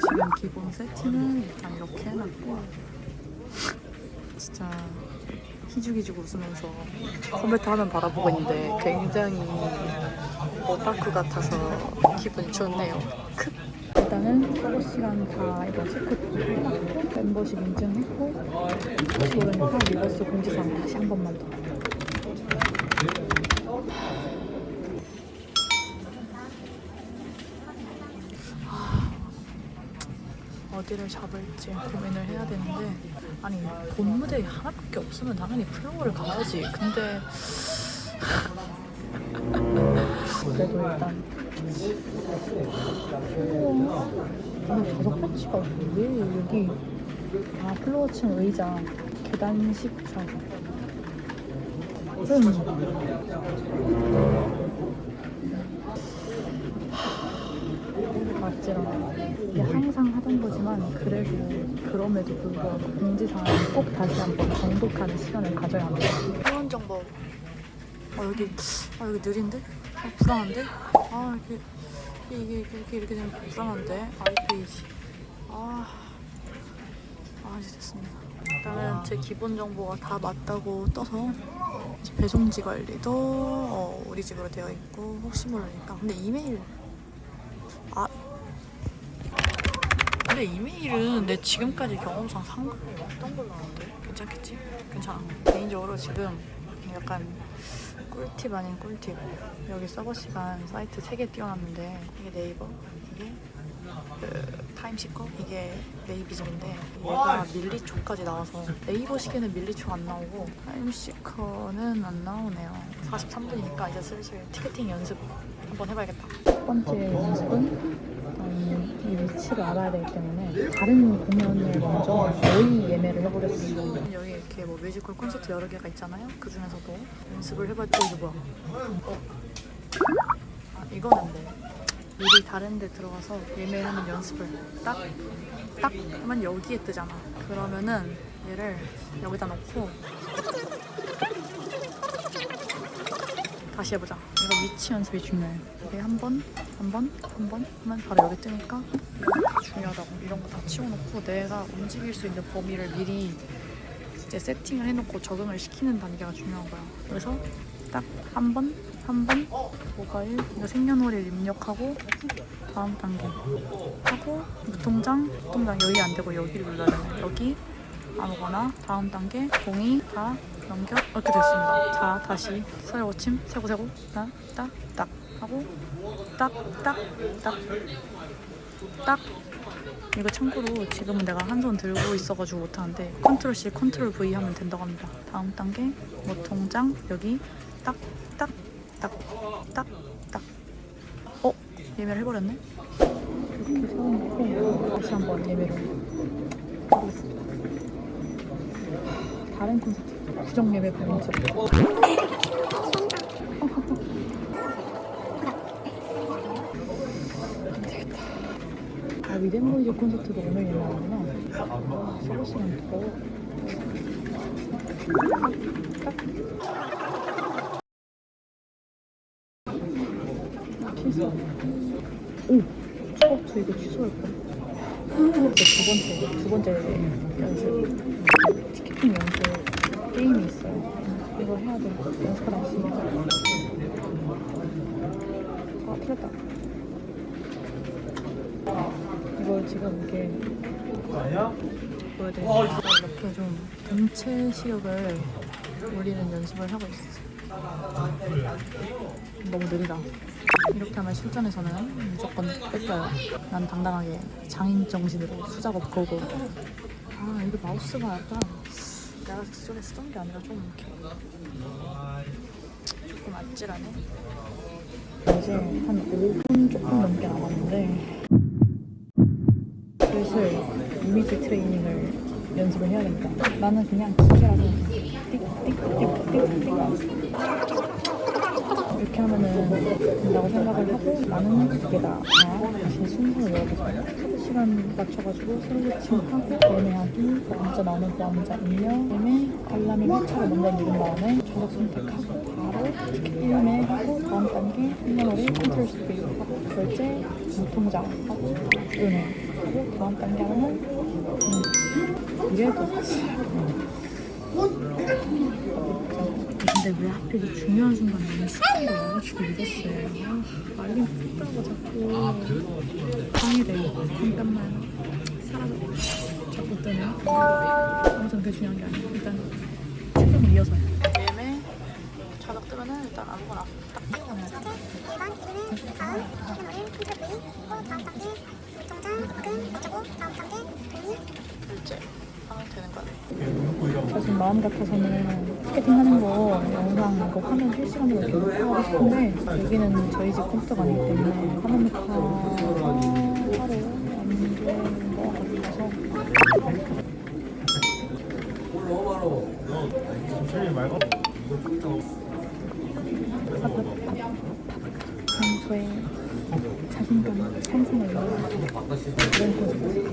지금 기본 세팅은 일단 이렇게 해놨고 진짜 희죽희죽 웃으면서 컴퓨터 화면 바라보고 있는데 굉장히 오타쿠 같아서 기분이 좋네요. 크. 일단은 서버 시간 다 이거 체크 해놨고 멤버십 인증했고 혹시 모르니까 리버스 공지사항 다시 한 번만 더. 어디를 잡을지 고민을 해야 되는데 아니 본 무대 하나밖에 없으면 당연히 플로어를 가야지 근데 그래도 일단 근데 다섯 번째가 왜 여기 아 플로어층 의자 계단식 좌석 음. 이게 항상 하던 거지만 그래도 그럼에도 불구하고 공지사항 꼭 다시 한번 정독하는 시간을 가져야 합니다. 회원 정보. 아 여기 아 여기 느린데? 아, 불안한데? 아 이렇게 이게 이게 이렇게 이렇게 되면 불안한데? 아이페이지. 아. 아 이제 됐습니다. 일단은 제 기본 정보가 다 맞다고 떠서 이제 배송지 관리도 어, 우리 집으로 되어 있고 혹시 모르니까 근데 이메일 아 근데 이메일은 내 지금까지 경험상 상관이 없던 걸로 아는데 괜찮겠지? 괜찮아 개인적으로 지금 약간 꿀팁 아닌 꿀팁. 여기 서버 시간 사이트 3개 띄워놨는데 이게 네이버? 이게 그 타임시커? 이게 네이비즘인데 얘가 밀리초까지 나와서 네이버 시계는 밀리초 안 나오고 타임시커는 안 나오네요. 43분이니까 이제 슬슬 티켓팅 연습 한번 해봐야겠다. 첫 번째 연습은 음, 이 위치를 알아야 되기 때문에 다른 공연을 먼저 모의 예매를 해보겠습니다 여기 이렇게 뭐 뮤지컬 콘서트 여러 개가 있잖아요. 그 중에서도 연습을 해봐야 돼 어, 이게 뭐야 어. 아 이거는 돼 미리 다른 데 들어가서 예매하는 연습을 딱, 딱 하면 여기에 뜨잖아. 그러면은 얘를 여기다 놓고 다시 해보자. 이거 위치 연습이 중요해. 이게 한 번, 한 번, 한 번 하면 바로 여기 뜨니까 중요하다고. 이런 거 다 치워놓고 내가 움직일 수 있는 범위를 미리 이제 세팅을 해놓고 적응을 시키는 단계가 중요한 거야. 그래서 딱 한 번, 한 번, 모바일, 생년월일 입력하고 다음 단계 하고 무통장, 무통장 여기 안 되고 여기를 눌러야 되네. 여기 아무거나 다음 단계 동의 다 넘겨? 이렇게 됐습니다. 자 다시 서열 고침 세고 세고 딱딱딱 하고 딱딱딱 딱. 이거 참고로 지금은 내가 한 손 들고 있어가지고 못하는데 컨트롤 C, 컨트롤 V 하면 된다고 합니다. 다음 단계 뭐 통장? 여기 딱 딱 딱 딱 딱 어? 예매를 해버렸네? 이렇게 세워놓고 다시 한번 예매를 해보겠습니다. 다른 콘서트 부정 예매 보면서 아 위덴보이즈 콘서트도 오늘 예매하구나 아, 서버 시간 더취 오! 어, 저 이거 취소할 뻔. 이제 두 번째, 두 번째 연습. 티켓팅 연습 게임이 있어요. 이거 해야 돼. 연습하다 왔으니까. 아, 틀렸다. 이거 지금 이렇게 보여드릴게요. 이렇게 좀 전체 시력을 올리는 연습을 하고 있어요. 너무 느리다. 이렇게 하면 실전에서는 무조건 뺏겨요. 난 당당하게 장인 정신으로 수작업 고고. 아 이게 마우스가 약간 내가 기존에 쓰던 게 아니라 좀 이렇게 조금 아찔하네. 이제 한 5분 조금 넘게 남았는데 슬슬 이미지 트레이닝을 연습을 해야 됩니다. 나는 그냥 기계라서 이렇게 하면은 된다고 생각을 하고 나는 기계다. 자, 다시 순서 외워보겠습니다. 카드 시간 맞춰가지고 설레침하고 예매하기 먼저 나오는 보안자 입력 예매 알람이 회차를 먼저 누른 다음에 좌석 선택하고 바로 티켓 예매하고 다음 단계 한면허를 컨트롤 스피드 하고 결제 유통장 하고 은행 하고 다음 단계 하면 음, 이래도 사실 근데 왜 하필 이 중요한 순간에 습관이 와가지고 이랬어요. 아, 말린 푸다고 자꾸 방해돼요. 잠깐만 사라져. 자꾸 뜨네. 아무튼 그게 중요한 게 아니야. 일단 최종 이어서요. 예매 자석 뜨면은 일단 아무거나 딱 찍어놔야 돼. 2번 기준은 다음 기준을 컨트롤 V 또 다음 단계 유통장 금 어쩌고 다음 단계 금리 결제 하면 되는 거야. 저 지금 마음 같아서는 티켓팅 하는 거 영상 그 화면 실시간으로 이렇게 녹화하고 싶은데 여기는 저희 집 컴퓨터가 아니기 때문에 화면 녹화가 하루 안 되는 거 같아서 저의 자신감 상승을 위한 그런 콘서트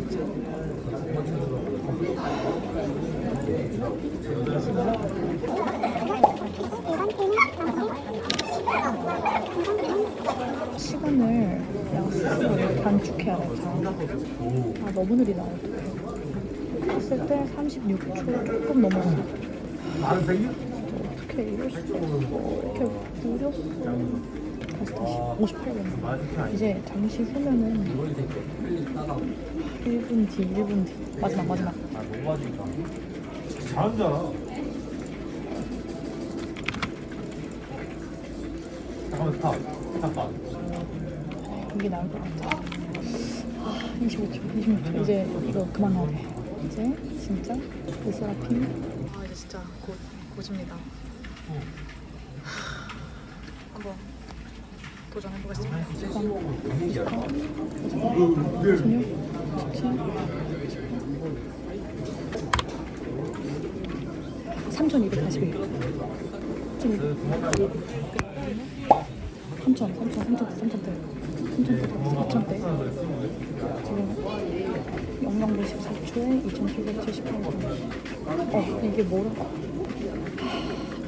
시간을 그냥 스스로 단축해야 돼. 아 너무 느리다 어떡해. 했을 때 36초 조금 넘었어. 어떻게 이럴 수가 있어. 이렇게 느렸어. 다시 다시 58분. 이제 잠시 후면은 1분 뒤, 1분 뒤. 마지막 마지막. 잘한다 잠깐만 스탑 잠깐 이게 나올 것 같아. 아, 25초, 26초. 이제 이거 그만해야 돼. 이제 진짜 의사라핌. 아, 이제 진짜 곧 고집니다. 한번 도전해 보겠습니다. 13, 24, 25, 26, 27, 3241. 3천, 3천, 3천, 3천 대. 3천 대, 4천 대. 지금 00분 14초에 2,778원. 어, 이게 뭐라?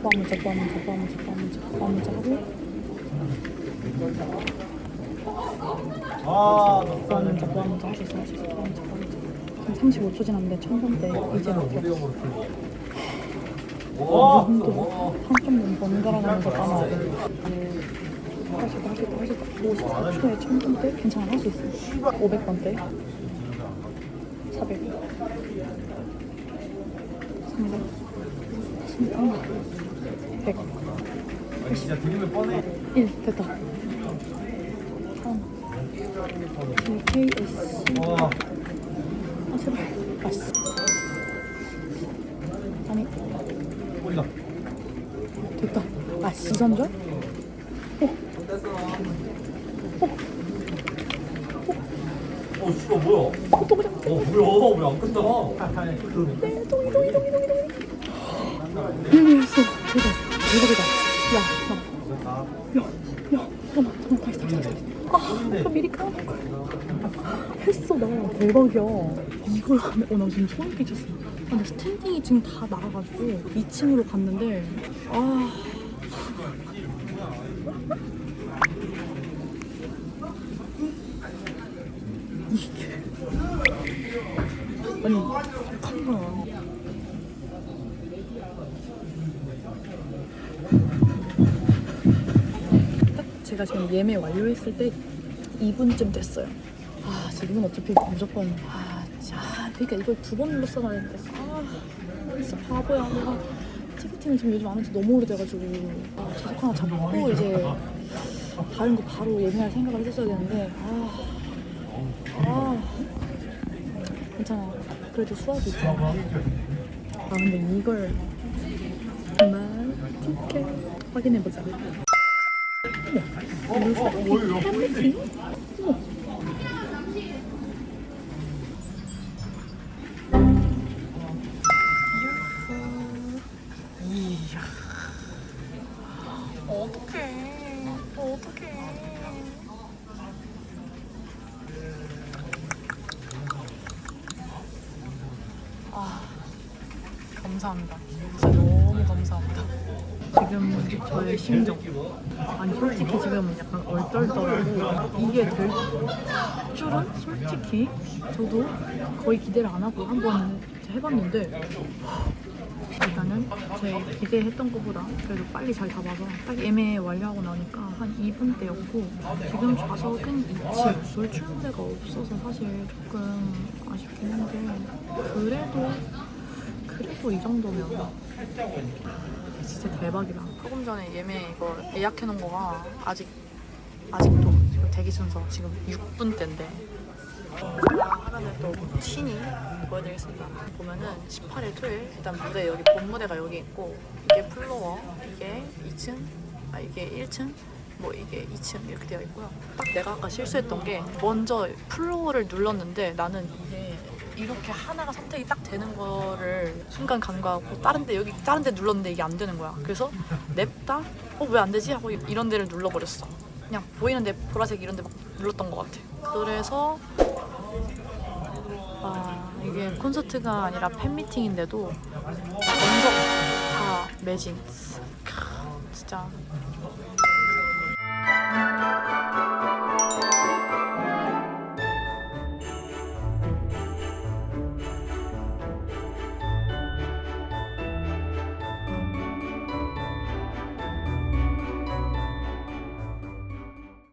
보안문자, 보안문자, 보안문자, 보안문자, 보안문자 하고 아 있어, 할수 있어, 보안문자, 보안문자. 지금 35초 지났는데 천번대 이제 막 들었 어. 와 눈도 한쪽눈 번갈아가면서 감아야 돼. 할수 있다. 54초에 천번대 괜찮아, 할 수 있어. 500번 대. 400. 300. 300. 100. 진짜 드리면 뻔해 1. 됐다. 3. KS. 와 아, 제발. 아씨. 꼬리다 됐다. 아, 시선절? 어 씨발 뭐야 또 보자. 어 뭐야 왜안 끝나 네, 동이, 동이, 동이, 동이, 동이. 밀렸어. 대박. 대박이다. 야, 야. 야, 야. 잠깐만, 잠깐만. 다시, 다시, 다시. 아, 그 미리 까먹은 걸. 했어, 나. 대박이야. 이걸 하면, 어, 나 지금 소름 끼쳤어. 아, 근데 스탠딩이 지금 다 나가가지고 2층으로 갔는데, 아. 이게. 아니, 잠깐만. 딱 제가 지금 예매 완료했을 때 2분쯤 됐어요. 아, 지금은 어차피 무조건 아, 자, 그러니까 이걸 두 번 눌렀어야 하는데 아, 진짜 바보야. 내가 티켓팅을 지금 요즘 안 한지 너무 오래돼가지고 아, 자석 하나 잡고 이제 다른 거 바로 예매할 생각을 했었어야 되는데 아, 아, 괜찮아. 그래도 수학이 있잖아. 아, 근데 이걸 정말 티켓 확인해보자. 뭐예요 팬미팅? 어머. 이야. 어떡해. 어떡해. 아, 감사합니다. 진짜 너무 감사합니다. 지금 저의 심정. 아니, 솔직히 지금 약간 얼떨떨하고 이게 될 줄은 솔직히 저도 거의 기대를 안 하고 한번 해봤는데 일단은 제 기대했던 것보다 그래도 빨리 잘 잡아서 딱 예매 완료하고 나니까 한 2분 대였고 지금 좌석은 2층 돌출무대가 없어서 사실 조금 아쉽긴 한데 그래도 그래도 이 정도면 진짜 대박이다. 조금 전에 예매 이거 예약해 놓은 거가 아직 아직도 대기 순서 지금 6분 대인데 하나는 또 신이 보여드리겠습니다. 보면은 18일 토요일 일단 무대 여기 본 무대가 여기 있고 이게 플로어 이게 2층 아 이게 1층 뭐 이게 2층 이렇게 되어 있고요. 딱 내가 아까 실수했던 게 먼저 플로어를 눌렀는데 나는 이게 이렇게 하나가 선택이 딱 되는 거를 순간 간과하고 다른데 여기 다른데 눌렀는데 이게 안 되는 거야. 그래서 냅다 어 왜 안 되지 하고 이런 데를 눌러버렸어. 그냥 보이는데 보라색 이런 데 막 눌렀던 것 같아. 그래서 아 이게 콘서트가 아니라 팬미팅인데도 전석 다 매진. 크, 진짜